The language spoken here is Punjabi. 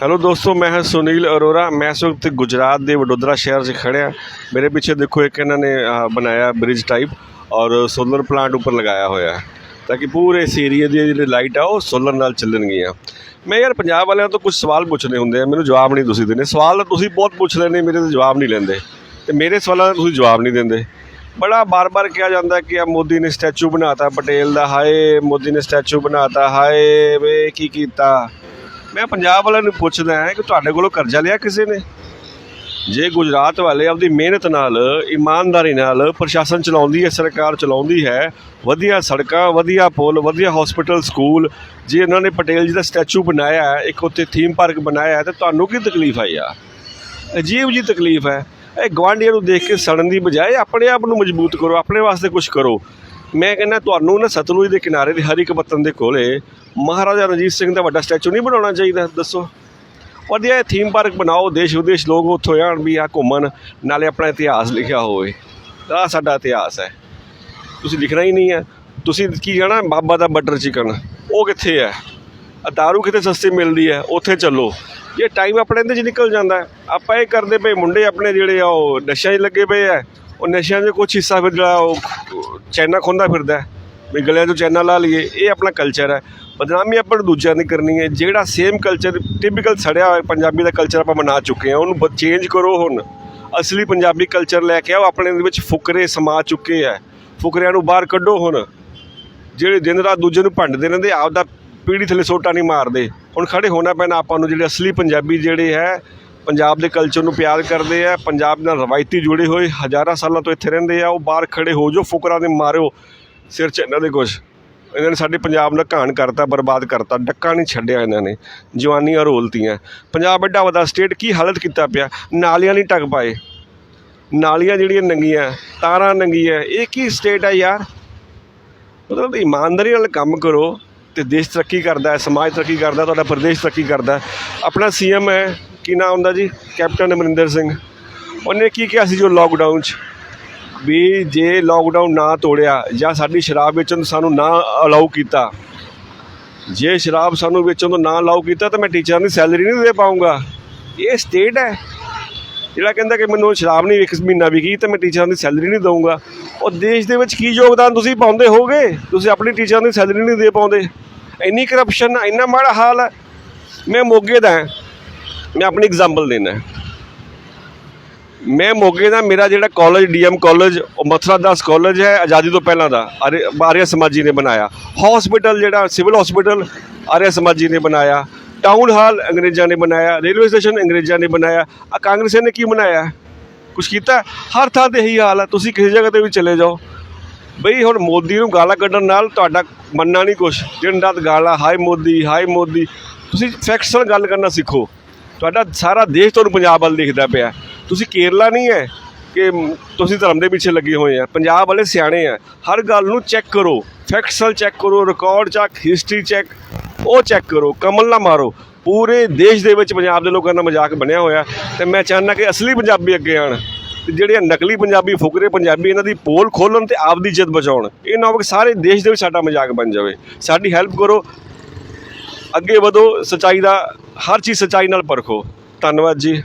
ਹੈਲੋ ਦੋਸਤੋ, ਮੈਂ ਹਾਂ ਸੁਨੀਲ ਅਰੋਰਾ। ਮੈਂ ਇਸ ਵਕਤ ਗੁਜਰਾਤ ਦੇ ਵਡੋਦਰਾ ਸ਼ਹਿਰ 'ਚ ਖੜਿਆ ਮੇਰੇ ਪਿੱਛੇ ਦੇਖੋ ਇੱਕ ਇਹਨਾਂ ਨੇ ਬਣਾਇਆ ਬ੍ਰਿਜ ਟਾਈਪ ਔਰ ਸੋਲਰ ਪਲਾਂਟ ਉੱਪਰ ਲਗਾਇਆ ਹੋਇਆ ਹੈ। ਤਾਂ ਕਿ ਪੂਰੇ ਇਸ ਏਰੀਆ ਦੀ ਜਿਹੜੀ ਲਾਈਟ ਆ, ਉਹ ਸੋਲਰ ਨਾਲ ਚੱਲਣਗੀਆਂ। ਮੈਂ ਯਾਰ ਪੰਜਾਬ ਵਾਲਿਆਂ ਤੋਂ ਕੁਝ ਸਵਾਲ ਪੁੱਛਣੇ ਹੁੰਦੇ ਆ। ਮੈਨੂੰ ਜਵਾਬ ਨਹੀਂ ਤੁਸੀਂ ਦਿੰਦੇ। ਸਵਾਲ ਤਾਂ ਤੁਸੀਂ ਬਹੁਤ ਪੁੱਛ ਲੈਂਦੇ, ਮੇਰੇ ਤੋਂ ਜਵਾਬ ਨਹੀਂ ਲੈਂਦੇ। ਤੇ ਮੇਰੇ ਸਵਾਲਾਂ ਦਾ ਤੁਸੀਂ ਜਵਾਬ ਨਹੀਂ ਦਿੰਦੇ। ਬੜਾ ਬਾਰ-ਬਾਰ ਕਿਹਾ ਜਾਂਦਾ ਕਿ ਆ ਮੋਦੀ ਨੇ ਸਟੈਚੂ ਬਣਾਤਾ, ਪਟੇਲ ਦਾ, ਹਾਏ ਮੋਦੀ ਨੇ ਸਟੈਚੂ ਬਣਾਤਾ, ਹਾਏ ਵੇ ਕੀ ਕੀਤਾ। ਮੈਂ ਪੰਜਾਬ ਵਾਲਿਆਂ ਨੂੰ ਪੁੱਛਦਾ ਹਾਂ ਕਿ ਤੁਹਾਡੇ ਕੋਲੋਂ ਕਰਜ਼ਾ ਲਿਆ ਕਿਸੇ ਨੇ? ਜੇ ਗੁਜਰਾਤ ਵਾਲੇ ਆਪਦੀ ਮਿਹਨਤ ਨਾਲ ਇਮਾਨਦਾਰੀ ਨਾਲ ਪ੍ਰਸ਼ਾਸਨ ਚਲਾਉਂਦੀ ਹੈ ਸਰਕਾਰ ਚਲਾਉਂਦੀ ਹੈ ਵਧੀਆ ਸੜਕਾਂ ਵਧੀਆ ਪੁਲ ਵਧੀਆ ਹਸਪੀਟਲ ਸਕੂਲ ਜੇ ਉਹਨਾਂ ਨੇ ਪਟੇਲ ਜੀ ਦਾ ਸਟੈਚੂ ਬਣਾਇਆ ਹੈ, ਇੱਕ ਉੱਥੇ ਥੀਮ ਪਾਰਕ ਬਣਾਇਆ ਹੈ, ਤੇ ਤੁਹਾਨੂੰ ਕੀ ਤਕਲੀਫ ਹੈ ਯਾਰ ਅਜੀਬ ਜੀ ਤਕਲੀਫ ਹੈ। ਇਹ ਗਵਾਂਢੀਆਂ ਨੂੰ ਦੇਖ ਕੇ ਸੜਨ ਦੀ ਬਜਾਏ ਆਪਣੇ ਆਪ ਨੂੰ ਮਜ਼ਬੂਤ ਕਰੋ ਆਪਣੇ ਵਾਸਤੇ ਕੁਝ ਕਰੋ। ਮੈਂ ਕਹਿੰਦਾ ਤੁਹਾਨੂੰ ਨਾ ਸਤਲੁਜ ਦੇ ਕਿਨਾਰੇ ਦੇ ਹਰ ਇੱਕ ਵਤਨ ਦੇ ਕੋਲੇ ਮਹਾਰਾਜਾ ਰਣਜੀਤ ਸਿੰਘ ਦਾ ਵੱਡਾ ਸਟੈਚੂ ਨਹੀਂ ਬਣਾਉਣਾ ਚਾਹੀਦਾ, ਦੱਸੋ। ਵਧੀਆ ਥੀਮ ਪਾਰਕ ਬਣਾਓ ਦੇਸ਼ ਵਿਦੇਸ਼ ਲੋਕ ਉੱਥੋਂ ਆਉਣ ਵੀ ਆ ਘੁੰਮਣ, ਨਾਲੇ ਆਪਣਾ ਇਤਿਹਾਸ ਲਿਖਿਆ ਹੋਵੇ। ਆ ਸਾਡਾ ਇਤਿਹਾਸ ਹੈ। ਤੁਸੀਂ ਲਿਖਣਾ ਹੀ ਨਹੀਂ ਹੈ। ਤੁਸੀਂ ਕੀ ਕਹਿਣਾ? ਬਾਬਾ ਦਾ ਬਟਰ ਚਿਕਨ ਉਹ ਕਿੱਥੇ ਹੈ? ਦਾਰੂ ਕਿਤੇ ਸਸਤੀ ਮਿਲਦੀ ਹੈ, ਉੱਥੇ ਚੱਲੋ। ਇਹ ਟਾਈਮ ਆਪਣੇ ਇਹਦੇ 'ਚ ਨਿਕਲ ਜਾਂਦਾ ਆਪਾਂ ਇਹ ਕਰਦੇ ਪਏ ਮੁੰਡੇ ਆਪਣੇ ਜਿਹੜੇ ਆ, ਉਹ ਨਸ਼ਿਆਂ 'ਚ ਲੱਗੇ ਪਏ ਆ ਉਹ ਨਸ਼ਿਆਂ 'ਚ ਕੁਛ ਹਿੱਸਾ ਫਿਰ ਜਿਹੜਾ ਉਹ ਚਾਈਨਾ ਖੁੰਦਾ ਫਿਰਦਾ ਵੀ ਗਲਿਆਂ 'ਚੋਂ ਚੈਨਾ ਲਾ ਲਈਏ, ਇਹ ਆਪਣਾ ਕਲਚਰ ਹੈ। ਬਦਨਾਮੀ ਆਪਾਂ ਨੂੰ ਦੂਜਿਆਂ ਦੀ ਕਰਨੀ ਹੈ। ਜਿਹੜਾ ਸੇਮ ਕਲਚਰ ਟਿਪੀਕਲ ਸੜਿਆ ਹੋਇਆ ਪੰਜਾਬੀ ਦਾ ਕਲਚਰ ਆਪਾਂ ਮਨਾ ਚੁੱਕੇ ਹਾਂ, ਉਹਨੂੰ ਚੇਂਜ ਕਰੋ ਹੁਣ। ਅਸਲੀ ਪੰਜਾਬੀ ਕਲਚਰ ਲੈ ਕੇ ਆਓ, ਆਪਣੇ ਦੇ ਵਿੱਚ ਫੁਕਰੇ ਸਮਾ ਚੁੱਕੇ ਆ ਫੁਕਰਿਆਂ ਨੂੰ ਬਾਹਰ ਕੱਢੋ ਹੁਣ। ਜਿਹੜੇ ਦਿਨ ਰਾਤ ਦੂਜੇ ਨੂੰ ਭੰਡਦੇ ਰਹਿੰਦੇ, ਆਪਦਾ ਪੀੜੀ ਥੱਲੇ ਸੋਟਾ ਨਹੀਂ ਮਾਰਦੇ। ਹੁਣ ਖੜੇ ਹੋਣਾ ਪੈਣਾ ਆਪਾਂ ਨੂੰ ਜਿਹੜੇ ਅਸਲੀ ਪੰਜਾਬੀ ਜਿਹੜੇ ਹੈ, ਪੰਜਾਬ ਦੇ ਕਲਚਰ ਨੂੰ ਪਿਆਰ ਕਰਦੇ ਆ ਪੰਜਾਬ ਨਾਲ ਰਵਾਇਤੀ ਜੁੜੇ ਹੋਏ ਹਜ਼ਾਰਾਂ ਸਾਲਾਂ ਤੋਂ ਇੱਥੇ ਰਹਿੰਦੇ ਆ, ਉਹ ਬਾਹਰ ਖੜੇ ਹੋ ਜੋ ਫੁਕਰਾਂ ਦੇ ਮਾਰਿਓ। ਸਿਰ 'ਚ ਇਹਨਾਂ ਦੇ ਕੁਛ। ਇਹਨਾਂ ਨੇ ਸਾਡੇ ਪੰਜਾਬ ਦਾ ਘਾਣ ਕਰਤਾ, ਬਰਬਾਦ ਕਰਤਾ, ਡੱਕਾ ਨਹੀਂ ਛੱਡਿਆ ਇਹਨਾਂ ਨੇ। ਜਵਾਨੀਆਂ ਰੋਲਤੀਆਂ। ਪੰਜਾਬ ਐਡਾ ਵੱਡਾ ਸਟੇਟ ਕੀ ਹਾਲਤ ਕੀਤਾ ਪਿਆ? ਨਾਲੀਆਂ ਨਹੀਂ ਟੱਕ ਪਾਏ। ਨਾਲੀਆਂ ਜਿਹੜੀਆਂ ਨੰਗੀਆਂ, ਤਾਰਾਂ ਨੰਗੀਆਂ, ਇਹ ਕੀ ਸਟੇਟ ਹੈ ਯਾਰ? ਮਤਲਬ ਇਮਾਨਦਾਰੀ ਨਾਲ ਕੰਮ ਕਰੋ ਤੇ ਦੇਸ਼ ਤਰੱਕੀ ਕਰਦਾ ਹੈ, ਸਮਾਜ ਤਰੱਕੀ ਕਰਦਾ ਤੁਹਾਡਾ ਪ੍ਰਦੇਸ਼ ਤਰੱਕੀ ਕਰਦਾ ਹੈ। ਆਪਣਾ ਸੀਐਮ ਹੈ, ਕੀ ਨਾਮ ਹੁੰਦਾ ਜੀ? ਕੈਪਟਨ ਅਮਰਿੰਦਰ ਸਿੰਘ। ਉਹਨੇ ਕੀ ਕਿਹਾ ਸੀ ਜੋ ਲੋਕਡਾਊਨ 'ਚ? ਵੀ ਜੇ ਲੋਕਡਾਊਨ ਨਾ ਤੋੜਿਆ ਜਾਂ ਸਾਡੀ ਸ਼ਰਾਬ ਵੇਚਣ ਨੂੰ ਸਾਨੂੰ ਨਾ ਅਲਾਉ ਕੀਤਾ, ਜੇ ਸ਼ਰਾਬ ਸਾਨੂੰ ਵੇਚਣ ਤੋਂ ਨਾ ਅਲਾਉ ਕੀਤਾ ਤਾਂ ਮੈਂ ਟੀਚਰਾਂ ਦੀ ਸੈਲਰੀ ਨਹੀਂ ਦੇ ਪਾਉਂਗਾ ਇਹ ਸਟੇਟ ਹੈ। ਜਿਹੜਾ ਕਹਿੰਦਾ ਕਿ ਮੈਨੂੰ ਸ਼ਰਾਬ ਨਹੀਂ ਇੱਕ ਮਹੀਨਾ ਵਿਕੀ ਤਾਂ ਮੈਂ ਟੀਚਰਾਂ ਦੀ ਸੈਲਰੀ ਨਹੀਂ ਦਊਂਗਾ। ਉਹ ਦੇਸ਼ ਦੇ ਵਿੱਚ ਕੀ ਯੋਗਦਾਨ ਤੁਸੀਂ ਪਾਉਂਦੇ ਹੋਗੇ ਤੁਸੀਂ ਆਪਣੀ ਟੀਚਰਾਂ ਦੀ ਸੈਲਰੀ ਨਹੀਂ ਦੇ ਪਾਉਂਦੇ। ਇੰਨੀ ਕਰਪਸ਼ਨ ਇੰਨਾ ਮਾੜਾ ਹਾਲ ਹੈ। ਮੈਂ ਮੋਗੇ ਦਾ ਮੈਂ ਆਪਣੀ ਐਗਜ਼ਾਮਪਲ ਦੇਣਾ ਮੈਂ ਮੋਗੇ ਦਾ ਮੇਰਾ ਜਿਹੜਾ ਕਾਲਜ ਡੀਐਮ ਕਾਲਜ ਉਹ ਮਥੁਰਾ ਦਾਸ ਕਾਲਜ ਹੈ, ਆਜ਼ਾਦੀ ਤੋਂ ਪਹਿਲਾਂ ਦਾ ਆਰਿਆ ਆਰਿਆ ਸਮਾਜੀ ਨੇ ਬਣਾਇਆ। ਹਸਪੀਟਲ ਜਿਹੜਾ ਸਿਵਲ ਹਸਪੀਟਲ ਆਰਿਆ ਸਮਾਜੀ ਨੇ ਬਣਾਇਆ। ਟਾਊਨ ਹਾਲ ਅੰਗਰੇਜ਼ਾਂ ਨੇ ਬਣਾਇਆ ਰੇਲਵੇ ਸਟੇਸ਼ਨ ਅੰਗਰੇਜ਼ਾਂ ਨੇ ਬਣਾਇਆ। ਆ ਕਾਂਗਰਸ ਨੇ ਕੀ ਬਣਾਇਆ? ਕੁਛ ਕੀਤਾ? ਹਰ ਥਾਂ ਤੇ ਇਹੀ ਹਾਲ ਹੈ, ਤੁਸੀਂ ਕਿਸੇ ਜਗ੍ਹਾ ਤੇ ਵੀ ਚਲੇ ਜਾਓ। ਬਈ ਹੁਣ ਮੋਦੀ ਨੂੰ ਗਾਲਾਂ ਕੱਢਣ ਨਾਲ ਤੁਹਾਡਾ ਮੰਨਣਾ ਨਹੀਂ ਕੁਛ। ਦਿਨ ਰਾਤ ਗਾਲਾਂ, ਹਾਏ ਮੋਦੀ ਹਾਏ ਮੋਦੀ। ਤੁਸੀਂ ਫੈਕਟਸ ਨਾਲ ਗੱਲ ਕਰਨਾ ਸਿੱਖੋ। ਤੁਹਾਡਾ ਸਾਰਾ ਦੇਸ਼ ਤੁਹਾਨੂੰ ਪੰਜਾਬ ਵੱਲ ਦੇਖਦਾ ਪਿਆ। ਤੁਸੀਂ ਕੇਰਲਾ ਨਹੀਂ ਹੈ ਕਿ ਤੁਸੀਂ ਧਰਮ ਦੇ ਪਿੱਛੇ ਲੱਗੇ ਹੋਏ ਆ। ਪੰਜਾਬ ਵਾਲੇ ਸਿਆਣੇ ਆ। ਹਰ ਗੱਲ ਨੂੰ ਚੈੱਕ ਕਰੋ। ਫੈਕਟਸਲ ਚੈੱਕ ਕਰੋ। ਰਿਕਾਰਡ ਚੈੱਕ ਹਿਸਟਰੀ ਚੈੱਕ ਉਹ ਚੈੱਕ ਕਰੋ। ਕਮਲ ਨਾ ਮਾਰੋ। ਪੂਰੇ ਦੇਸ਼ ਦੇ ਵਿੱਚ ਪੰਜਾਬ ਦੇ ਲੋਕਾਂ ਦਾ ਮਜ਼ਾਕ ਬਣਿਆ ਹੋਇਆ। ਤੇ ਮੈਂ ਚਾਹੁੰਦਾ ਕਿ ਅਸਲੀ ਪੰਜਾਬੀ ਅੱਗੇ ਆਣ। ਤੇ ਜਿਹੜੇ ਨਕਲੀ ਪੰਜਾਬੀ, ਫੁਕਰੇ ਪੰਜਾਬੀ, ਇਹਨਾਂ ਦੀ ਪੋਲ ਖੋਲਣ ਤੇ ਆਪਦੀ ਇੱਜ਼ਤ ਬਚਾਉਣ। ਇਹ ਨਾ ਕਿ ਸਾਰੇ ਦੇਸ਼ ਦੇ ਵਿੱਚ ਸਾਡਾ ਮਜ਼ਾਕ ਬਣ ਜਾਵੇ। ਸਾਡੀ ਹੈਲਪ ਕਰੋ। ਅੱਗੇ ਵਧੋ। ਸਚਾਈ ਦਾ ਹਰ ਚੀਜ਼ ਸਚਾਈ ਨਾਲ ਪਰਖੋ। ਧੰਨਵਾਦ ਜੀ।